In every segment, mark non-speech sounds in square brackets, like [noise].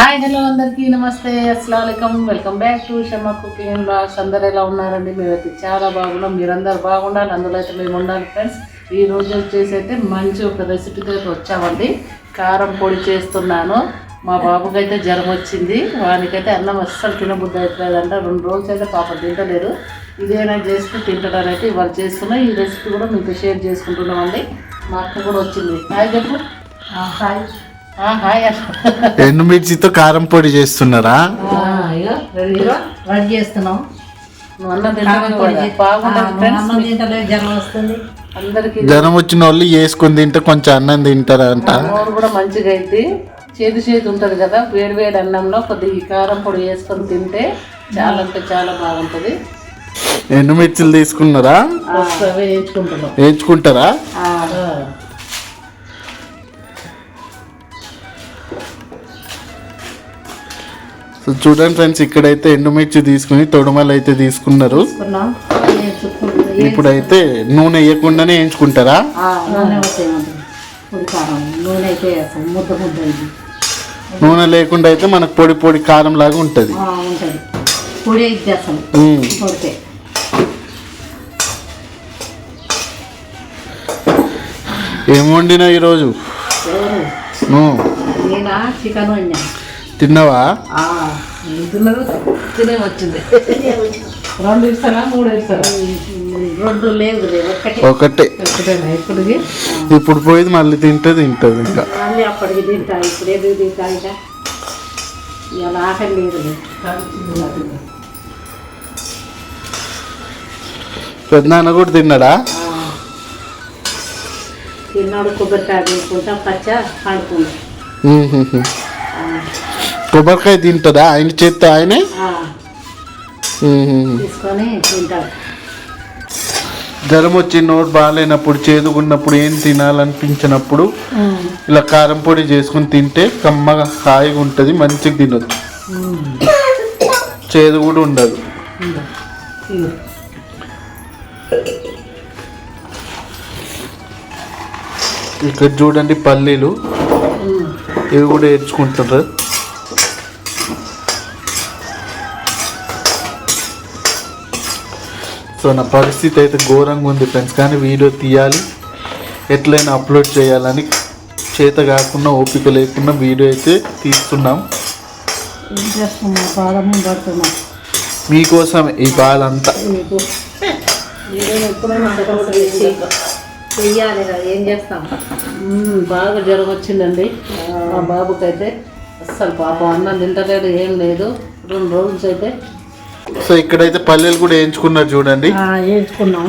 Hi hello అందరికీ నమస్తే అస్సలం welcome back to Shamma cooking blogs. అందరు ఎలా ఉన్నారండి? మేమైతే చాలా బాగున్నాం. మీరందరూ బాగుండాలి అందులో అయితే మేము ఉండాలి ఫ్రెండ్స్ ఈ రోజు వచ్చేసి అయితే మంచి ఒక రెసిపీతో వచ్చామండి. కారం పొడి చేస్తున్నాను. మా బాబుకి అయితే జ్వరం వచ్చింది. వానికైతే అన్నం అస్సలు తినబుద్ధి అవుతుందంట రెండు రోజులు అయితే పాప తింటలేరు ఇదేనా చేసుకుని తింటడానికి అయితే ఇవాళ చేస్తున్నా. ఈ రెసిపీ కూడా మీతో షేర్ చేసుకుంటున్నామండి. మా అక్క కూడా వచ్చింది. హాయ్ చెప్పు. హాయ్. ఎండుమిర్చితో కారం పొడి చేస్తున్నారా? రెడీ చేస్తున్నాం. తింటలేదు జ్వరం వచ్చిన వాళ్ళు వేసుకొని తింటే కొంచెం అన్నం తింటారంట కూడా మంచిగా అయింది. చేదు చేదు ఉంటుంది కదా వేడి వేడి అన్నంలో కొద్దిగా కారం పొడి వేసుకొని తింటే చాలా అంటే చాలా బాగుంటుంది. ఎండుమిర్చిలు తీసుకున్నారా? వేయించుకుంటారా? సో చూడండి ఫ్రెండ్స్ ఇక్కడైతే ఎండుమిర్చి తీసుకుని తొడుమలు అయితే తీసుకున్నారు. ఇప్పుడైతే నూనె వేయకుండానే వేయించుకుంటారా? నూనె లేకుండా అయితే మనకు పొడి పొడి కారం లాగా ఉంటుంది. ఏం వండినా ఈరోజు? నువ్వు? నేనా చికెన్ వండా? తిన్నావా? తినే వచ్చింది. రెండు ఇస్తానా మూడు ఇస్తానా రెండు లేదు ఒకటే. ఒకటేనా ఇప్పటికి. ఇప్పుడు పోయేది మళ్ళీ తింటే తింటుంది ఇంకా. మళ్ళీ అప్పటికి తింటా ఇప్పుడు ఏది తింటా ఇక? ఇవాళ ఆకలి లేదు పెద్దనాన్న కూడా తిన్నాడా? తిన్నాడు కొబ్బరికాయ తీసుకుంటా పచ్చ పండుకుంటా. కొబ్బరికాయ తింటుందా? ఆయన చేస్తే ఆయనే? జ్వరం వచ్చి నోటు బాగాలేనప్పుడు చేదుకున్నప్పుడు ఏం తినాలనిపించినప్పుడు ఇలా కారం పొడి చేసుకుని తింటే కమ్మగా హాయిగా ఉంటుంది మంచిగా తినొచ్చు. చేదు కూడా ఉండదు. ఇక్కడ చూడండి పల్లీలు. ఇవి కూడా వేర్చుకుంటారు సో నా పరిస్థితి అయితే ఘోరంగా ఉంది ఫ్రెండ్స్ కానీ వీడియో తీయాలి. ఎట్లయినా అప్లోడ్ చేయాలని చేత కాకుండా ఓపిక లేకుండా వీడియో అయితే తీస్తున్నాం. మీకోసం ఈ బాల్ అంతా చెయ్యాలి కదా ఏం చేస్తాం? బాగా జ్వరం వచ్చిందండి మా బాబుకి అయితే అస్సలు పాపం అన్నం తింటలేడు ఏం లేదు. రెండు రోజులు అయితే సో ఇక్కడైతే పల్లీలు కూడా వేయించుకున్నారు చూడండి. వేసుకున్నాం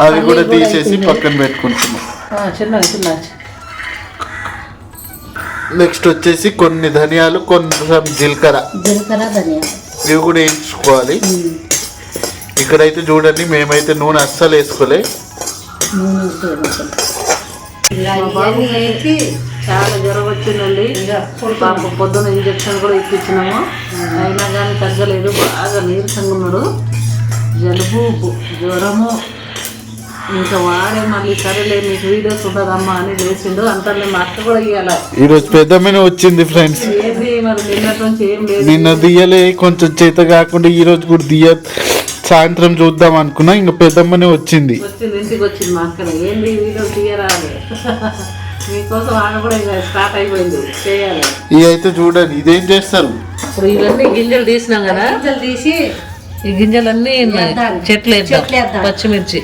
అవి కూడా తీసేసి పక్కన పెట్టుకుంటున్నాం. ఆ, చిన్న చిన్న. నెక్స్ట్ వచ్చేసి కొన్ని ధనియాలు కొంచెం జీలకర్ర. జీలకర్ర ధనియాలు. ఇవి కూడా వేయించుకోవాలి. ఇక్కడైతే చూడండి మేమైతే నూనె అస్సలు వేసుకోలే. నూనె బాబుకి అయితే చాలా జ్వరం వచ్చిందండి. పాపం పొద్దున ఇంజక్షన్ కూడా ఇప్పించినాము. అయినా కానీ తగ్గలేదు. బాగా నీరసంగా ఉన్నాడు. జలుబు జ్వరము. ఇంకా వాడే మళ్ళీ సరేలే మీకు వీడియోస్ ఉండదమ్మా అని లేచిండు. అంతలో మా అక్క కూడా ఇవ్వాలి ఈరోజు పెద్దమ్మనే వచ్చింది ఫ్రెండ్స్. ఏంది మరి నిన్నటి నుంచి ఏం లేదు. నిన్న దియ్యలే కొంచెం చేత కాకుండా ఈ రోజు కూడా దియ్య సాయంత్రం చూద్దాం అనుకున్నా ఇంకా పెద్దమ్మనే వచ్చింది. వచ్చింది ఇంటికి వచ్చింది మా అక్కడ ఏంది వీడియో తీయరాదు? [laughs] మీకోసం ఆడ కూడా ఇంకా స్టార్ట్ అయిపోయింది. చేయాలి. ఇవి అయితే చూడండి ఇదేం చేస్తారు? ఇప్పుడు ఇవన్నీ గింజలు తీసినాం కదా. గింజలు తీసి ఈ గింజలన్నీ. చెట్లు వేద్దాం. పచ్చిమిర్చి.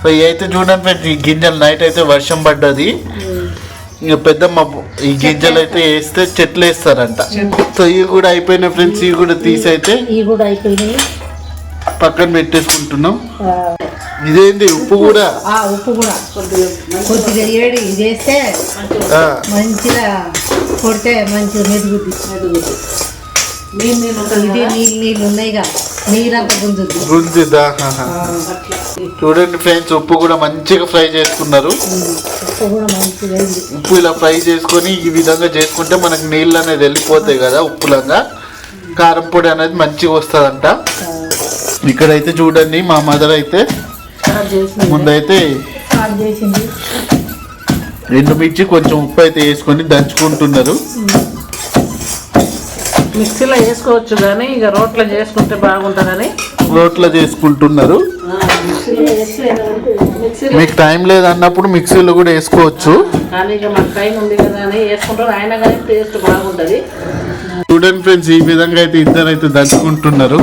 సో అయితే చూడండి ఫ్రెండ్స్ ఈ గింజలు నైట్ అయితే వర్షం పడ్డది. ఇంకా పెద్దమ్మ ఈ గింజలు అయితే వేస్తే చెట్లు వేస్తారంట. సో ఇవి కూడా అయిపోయిన ఫ్రెండ్స్ ఇవి కూడా తీసి అయితే ఇవి కూడా అయిపోయినాయి. పక్కన పెట్టేసుకుంటున్నాం. ఇదేంటి ఉప్పు కూడా? ఆ, ఉప్పు కూడా. కొద్దిగా ఏడి ఆ, మంచిగా కొడితే మంచిగా మెదుగుద్ది. నీళ్ళు నీళ్ళు ఉంటుంది ఇది నీళ్ళు నీళ్ళు ఉన్నాయిగా. నీరంతా గుంజుద్ది. గుంజిదా ఆహా. చూడండి ఫ్రెండ్స్ ఉప్పు కూడా మంచిగా ఫ్రై చేసుకున్నారు. ఉప్పు కూడా మంచిగా అయింది. ఉప్పు ఇలా ఫ్రై చేసుకొని ఈ విధంగా చేసుకుంటే మనకి నీళ్ళు అనేది వెళ్ళిపోతాయి కదా ఉప్పులంగా. కారం పొడి అనేది మంచిగా వస్తుందంట. ఇక్కడైతే చూడండి మా మదర్ అయితే ముందైతే ఎండుమిర్చి కొంచెం ఉప్పు అయితే వేసుకొని దంచుకుంటున్నారు. మిక్సీలో వేసుకోవచ్చు కానీ ఇక రోట్లో చేసుకుంటే బాగుంటుందని. రోట్లో చేసుకుంటున్నారు. మీకు టైం లేదన్నప్పుడు మిక్సీలో కూడా వేసుకోవచ్చు. కానీ ఇక మన టైం ఉంది కదా అని వేసుకుంటారు. అయినా కానీ టేస్ట్ బాగుంటుంది. చూడండి ఫ్రెండ్స్ ఈ విధంగా అయితే ఇద్దరు అయితే దంచుకుంటున్నారు.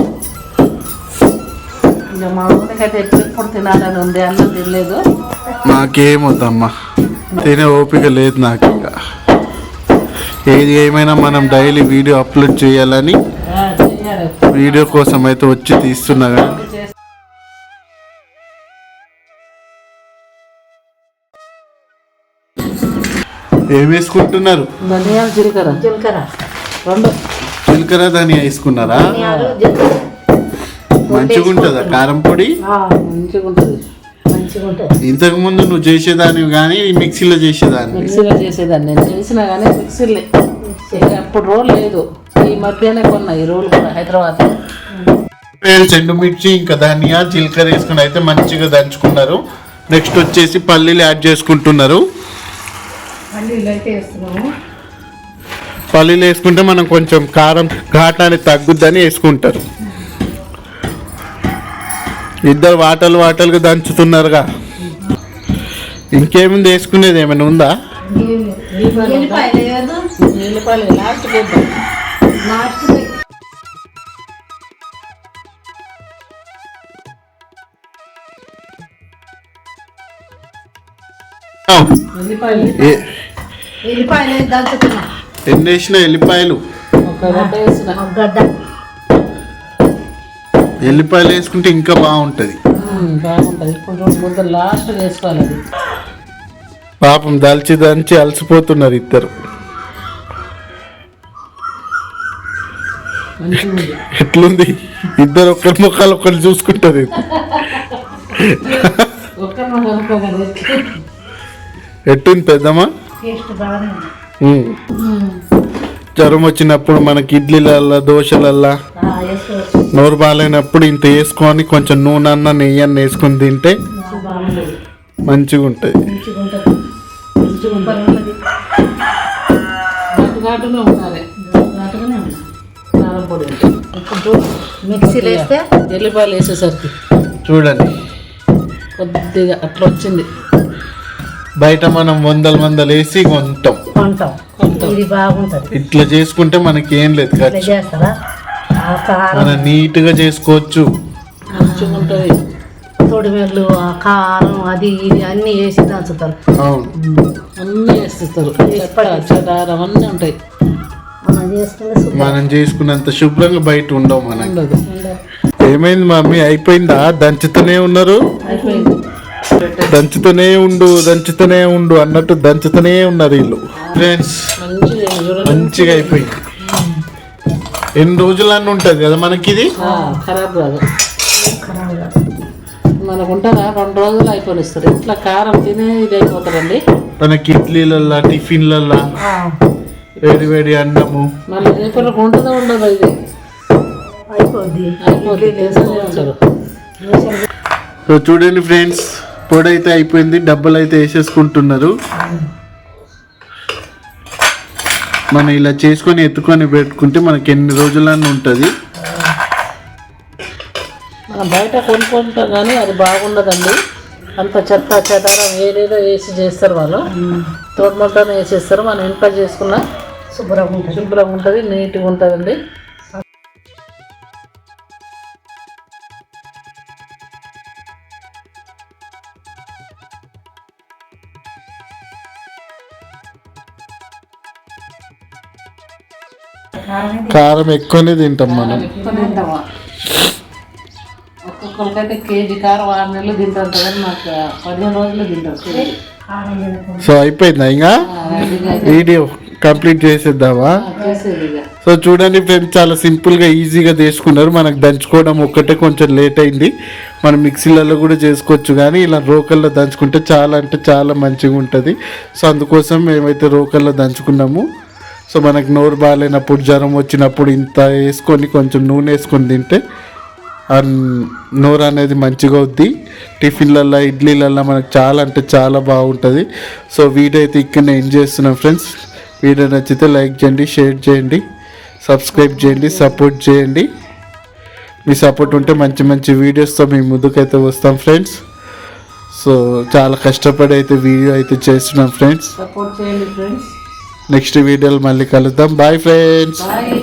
ఇక మా ఊరికైతే ఎప్పుడు తినాలని ఉంది అన్నం తినలేదు. నాకేమొద్దమ్మా తినే ఓపిక లేదు నాకు ఇంకా. ఏది ఏమైనా మనం డైలీ వీడియో అప్లోడ్ చేయాలని. వీడియో కోసం అయితే వచ్చి తీస్తున్నా కానీ. ఏం వేసుకుంటున్నారు? జీలకర్ర. జీలకర్ర. రెండు. జీలకర్ర ధనియా వేసుకున్నారా? మంచిగా ఉంటుందా కారం పొడి? ఆ, మంచిగా ఉంటుంది మంచిగా ఉంటుంది ఇంతకు ముందు నువ్వు చేసేదానివి కానీ మిక్సీలో చేసేదాన్ని? మిక్సీలో చేసేదాన్ని. నేను చేసినా కానీ మిక్సీలే. ఇక అప్పుడు రోల్ లేదు. ఈ మధ్యనే కొన్నా ఈ రోల్ కూడా హైదరాబాద్. వేరు ఎండుమిర్చి ఇంకా ధనియా జీలకర్ర వేసుకుని అయితే మంచిగా దంచుకున్నారు. నెక్స్ట్ వచ్చేసి పల్లీలు యాడ్ చేసుకుంటున్నారు. పల్లీలు అయితే వేస్తున్నాము. పల్లీలు వేసుకుంటే మనం కొంచెం కారం ఘాటాన్ని తగ్గుద్దని వేసుకుంటారు. ఇద్దరు వాటలు వాటలుగా దంచుతున్నారుగా. ఇంకేముంది వేసుకునేది ఏమైనా ఉందా? ఎన్ని వేసిన ఎల్లిపాయలు? గడ్డ ఎల్లిపాయలు వేసుకుంటే ఇంకా బాగుంటుంది. ఉమ్, బాగుంటుంది. ఇప్పుడు రెండు ముద్దలు లాస్ట్ వేసుకోవాలి అది. పాపం దల్చి దంచి అలసిపోతున్నారు ఇద్దరు. ఎట్లుంది? ఇద్దరు ఒకరి ముఖాలు ఒకరు చూసుకుంటారు ఎట్టుంది పెద్దమ్మా. జ్వరం వచ్చినప్పుడు మనకి ఇడ్లీలల్లా దోశలల్లా? నోరు బాగాలేనప్పుడు ఇంత వేసుకొని కొంచెం నూనె అన్న నెయ్యి అన్న వేసుకొని తింటే మంచిగా ఉంటుంది. మిక్సీలో వేస్తే వేసేసరికి చూడండి. కొద్దిగా అట్లా వచ్చింది బయట మనం వందల వందలు వేసి కొంటాం. కొంటాం. ఇది బాగుంటుంది. ఇట్లా చేసుకుంటే మనకి ఏం లేదు ఖర్చు. చేస్తారా? మనం నీట్గా చేసుకోవచ్చు. మంచిగా ఉంటుంది తొడిమెళ్ళు ఆ కారం అది ఇది అన్నీ వేసి దంచుతారు. అవును. అన్నీ వేస్తారు చెదారం అన్నీ ఉంటాయి. మనం మనం చేసుకున్నంత శుభ్రంగా బయట ఉండవు ఉండదు. ఏమైంది మమ్మీ? అయిపోయిందా? దంచుతూనే ఉన్నారు? అయిపోయింది. దంచుతూనే ఉండు దంచుతూనే ఉండు అన్నట్టు దంచుతూనే ఉన్నారు వీళ్ళు. ఫ్రెండ్స్ మంచిగా అయిపోయింది. ఎన్ని రోజులన్నీ ఉంటుంది కదా మనకి ఇది ఆ, ఖరాబ్ కాదు. మనకు ఉంటుందా రెండు రోజులు అయిపోయిస్తారు ఇట్లా కారం తినే ఇది అయిపోతారండి మనకి ఇడ్లీలల్లా టిఫిన్లల్లా వేడి వేడి అన్నము. మళ్ళీ రేపటికి ఉంటుందో ఉండదు ఇది. అయిపోద్ది. అయిపోతుంది ఉంటారు సో చూడండి ఫ్రెండ్స్ పొడి అయితే అయిపోయింది డబ్బులు అయితే వేసేసుకుంటున్నారు మనం ఇలా చేసుకొని ఎత్తుకొని పెట్టుకుంటే మనకి ఎన్ని రోజులన్నీ ఉంటుంది. మనం బయట కొనుక్కుంటాం కానీ అది బాగుండదండి. అంత చెత్త చెదారం ఏదేదో వేసి చేస్తారు వాళ్ళు. తోటమంటానే వేసేస్తారు. మనం ఇంట్లో చేసుకున్న శుభ్రంగా ఉంటుంది. శుభ్రంగా ఉంటుంది నీట్గా ఉంటుందండి. కారం ఎక్కువనే తింటాం మనం. ఎక్కువ తింటామా ఒక్కొక్కరికైతే కేజీ కారం ఆరు నెలలు తింటారు కానీ మాకు. పదిహేను రోజులు తింటారు కేజీ. కారం తినకుండా సో అయిపోయిందా ఇంకా? వీడియో కంప్లీట్ చేసేద్దామా? సో చూడండి ఫ్రెండ్స్ చాలా సింపుల్గా ఈజీగా చేసుకున్నారు. మనకు దంచుకోవడం ఒక్కటే కొంచెం లేట్ అయింది. మనం మిక్సీలలో కూడా చేసుకోవచ్చు కానీ ఇలా రోకల్లో దంచుకుంటే చాలా అంటే చాలా మంచిగా ఉంటుంది. సో అందుకోసం మేమైతే రోకల్లో దంచుకున్నాము. సో మనకు నోరు బాగాలేనప్పుడు జ్వరం వచ్చినప్పుడు ఇంత వేసుకొని కొంచెం నూనె వేసుకొని తింటే నోరు అనేది మంచిగా అవుద్ది. టిఫిన్లల్లో ఇడ్లీలల్లో మనకు చాలా అంటే చాలా బాగుంటుంది. సో వీడియో అయితే ఇక్కడనే ఎంజాయ్ చేస్తున్నాం ఫ్రెండ్స్. వీడియో నచ్చితే లైక్ చేయండి షేర్ చేయండి సబ్స్క్రైబ్ చేయండి సపోర్ట్ చేయండి. మీ సపోర్ట్ ఉంటే మంచి మంచి వీడియోస్తో మేము ముందుకైతే వస్తాం ఫ్రెండ్స్. సో చాలా కష్టపడి అయితే వీడియో అయితే చేస్తున్నాం ఫ్రెండ్స్. సపోర్ట్ చేయండి ఫ్రెండ్స్. నెక్స్ట్ వీడియోలో మళ్ళీ కలుద్దాం. Bye friends bye